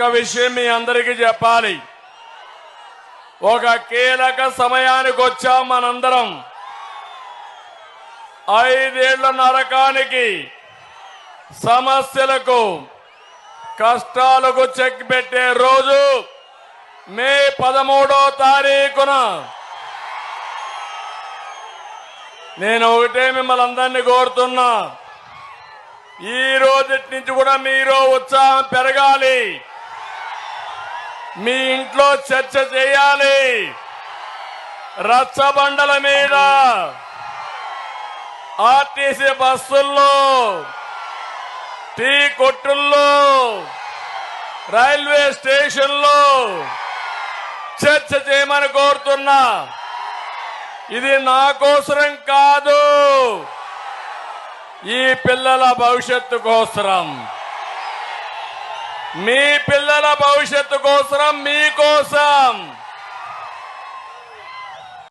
ఒక విషయం మీ అందరికీ చెప్పాలి. ఒక కీలక సమయానికి వచ్చాం మనందరం. ఐదేళ్ళ నరకానికి సమస్యలకు కష్టాలకు చెక్ పెట్టే రోజు మే పదమూడో తారీఖున. నేను ఒకటే మిమ్మల్ని అందరినీ కోరుతున్నా. ఈ రోజు నుంచి కూడా మీరు ఉత్సాహం పెరగాలి. మీ ఇంట్లో చర్చ చేయాలి. రచ్చబండల మీద ఆర్టీసీ బస్సుల్లో టీ కొట్టుల్లో రైల్వే స్టేషన్లో చర్చ చేయమని కోరుతున్నా. ఇది నా కోసరం కాదు. ఈ పిల్లల భవిష్యత్తు కోసరం. మీ పిల్లల భవిష్యత్తు కోసం మీకోసం.